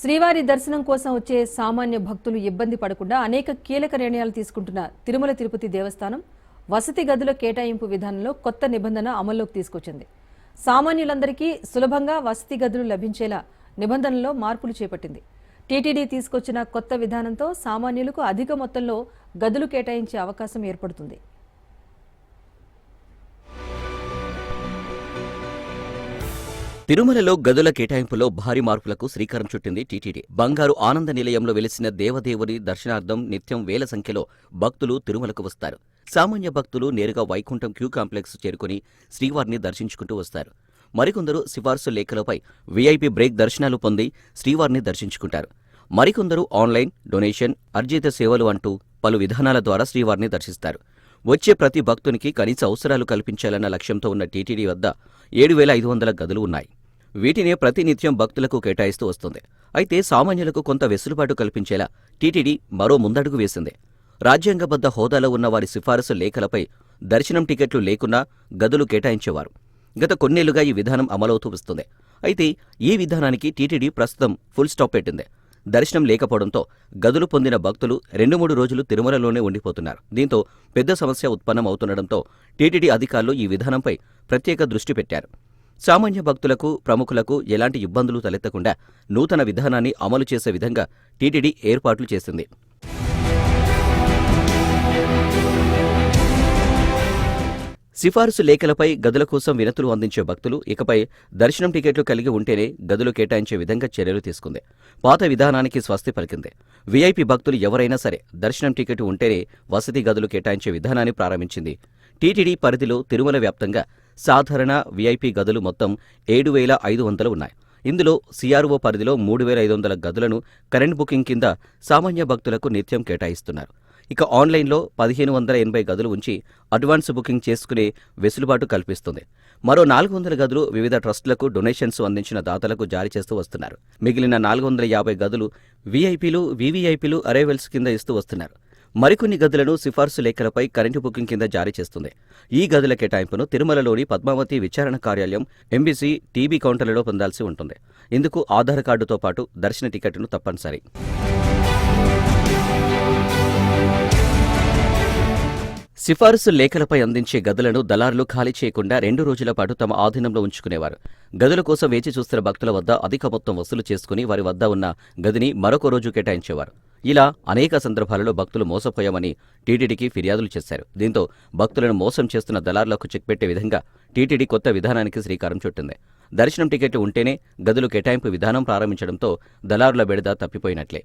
శ్రీవారి దర్శనం కోసం వచ్చే సామాన్య భక్తులు ఇబ్బంది పడకుండా అనేక కీలక నిర్ణయాలు తీసుకుంటున్న తిరుమల తిరుపతి దేవస్థానం వసతి గదుల కేటాయింపు విధానంలో కొత్త నిబంధన అమల్లోకి తీసుకొచ్చింది. సామాన్యులందరికీ సులభంగా వసతి గదులు లభించేలా నిబంధనల్లో మార్పులు చేపట్టింది. టీటీడీ తీసుకొచ్చిన కొత్త విధానంతో సామాన్యులకు అధిక మొత్తంలో గదులు కేటాయించే అవకాశం ఏర్పడుతుంది. తిరుమలలో గదుల కేటాయింపులో భారీ మార్పులకు శ్రీకారం చుట్టింది టీటీడీ. బంగారు ఆనంద నిలయంలో వెలిసిన దేవదేవుని దర్శనార్థం నిత్యం వేల సంఖ్యలో భక్తులు తిరుమలకు వస్తారు. సామాన్య భక్తులు నేరుగా వైకుంఠం క్యూ కాంప్లెక్స్ చేరుకుని శ్రీవారిని దర్శించుకుంటూ వస్తారు. మరికొందరు సిఫార్సు లేఖలపై వీఐపీ బ్రేక్ దర్శనాలు పొంది శ్రీవారిని దర్శించుకుంటారు. మరికొందరు ఆన్లైన్ డొనేషన్ అర్జిత సేవలు అంటూ పలు విధానాల ద్వారా శ్రీవారిని దర్శిస్తారు. వచ్చే ప్రతి భక్తునికి కనీస అవసరాలు కల్పించాలన్న లక్ష్యంతో ఉన్న టీటీడీ వద్ద ఏడు వేల ఐదు వందల గదులు ఉన్నాయి. వీటినే ప్రతినిత్యం భక్తులకు కేటాయిస్తూ వస్తుంది. అయితే సామాన్యులకు కొంత వెసులుబాటు కల్పించేలా టీటీడీ మరో ముందడుగు వేసింది. రాజ్యాంగబద్ధ హోదాలో ఉన్న వారి సిఫారసు లేఖలపై దర్శనం టికెట్లు లేకున్నా గదులు కేటాయించేవారు. గత కొన్నేళ్ళుగా ఈ విధానం అమలవుతూ వస్తుంది. అయితే ఈ విధానానికి టీటీడీ ప్రస్తుతం ఫుల్ స్టాప్ పెట్టింది. దర్శనం లేకపోవడంతో గదులు పొందిన భక్తులు రెండు మూడు రోజులు తిరుమలలోనే ఉండిపోతున్నారు. దీంతో పెద్ద సమస్య ఉత్పన్నం అవుతుండడంతో టీటీడీ అధికారులు ఈ విధానంపై ప్రత్యేక దృష్టి పెట్టారు. సామాన్య భక్తులకు ప్రముఖులకు ఎలాంటి ఇబ్బందులు తలెత్తకుండా నూతన విధానాన్ని అమలు చేసే విధంగా టీటీడీ ఏర్పాట్లు చేసింది. సిఫారసు లేఖలపై గదుల కోసం వినతులు అందించే భక్తులు ఇకపై దర్శనం టికెట్లు కలిగి ఉంటేనే గదులు కేటాయించే విధంగా చర్యలు తీసుకుంది. పాత విధానానికి స్వస్తి పలికింది. వీఐపీ భక్తులు ఎవరైనా సరే దర్శనం టికెట్ ఉంటేనే వసతి గదులు కేటాయించే విధానాన్ని ప్రారంభించింది. టీటీడీ పరిధిలో తిరుమల వ్యాప్తంగా సాధారణ వీఐపీ గదులు మొత్తం ఏడు వేల ఐదు వందలు ఉన్నాయి. ఇందులో సిఆర్ఓ పరిధిలో మూడు వేల ఐదు వందల గదులను కరెంట్ బుకింగ్ కింద సామాన్య భక్తులకు నిత్యం కేటాయిస్తున్నారు. ఇక ఆన్లైన్లో పదిహేను వందల ఎనభై గదులు ఉంచి అడ్వాన్స్ బుకింగ్ చేసుకునే వెసులుబాటు కల్పిస్తుంది. మరో నాలుగు వందల గదులు వివిధ ట్రస్టులకు డొనేషన్స్ అందించిన దాతలకు జారీ చేస్తూ వస్తున్నారు. మిగిలిన నాలుగు వందల యాభై గదులు వీఐపీలు వీవీఐపీలు అరైవల్స్ కింద ఇస్తూ వస్తున్నారు. మరికొన్ని గదులను సిఫార్సు లేఖలపై కరెంటు బుకింగ్ కింద జారీ చేస్తుంది. ఈ గదుల కేటాయింపును తిరుమలలోని పద్మావతి విచారణ కార్యాలయం ఎంబీసీ టీబీ కౌంటర్లలో పొందాల్సి ఉంటుంది. ఇందుకు ఆధార్ కార్డుతో పాటు దర్శన టికెట్ను తప్పనిసరి. సిఫారసు లేఖలపై అందించే గదులను దళారులు ఖాళీ చేయకుండా రెండు రోజుల పాటు తమ ఆధీనంలో ఉంచుకునేవారు. గదుల కోసం వేచి చూస్తున్న భక్తుల వద్ద అధిక మొత్తం వసూలు చేసుకుని వారి వద్ద ఉన్న గదిని మరొక రోజు కేటాయించేవారు. ఇలా అనేక సందర్భాలలో భక్తులు మోసపోయామని టీటీడీకి ఫిర్యాదులు చేశారు. దీంతో భక్తులను మోసం చేస్తున్న దళారులకు చెక్ పెట్టే విధంగా టీటీడీ కొత్త విధానానికి శ్రీకారం చుట్టింది. దర్శనం టికెట్లు ఉంటేనే గదులు కేటాయింపు విధానం ప్రారంభించడంతో దళారుల బెడద తప్పిపోయినట్లే.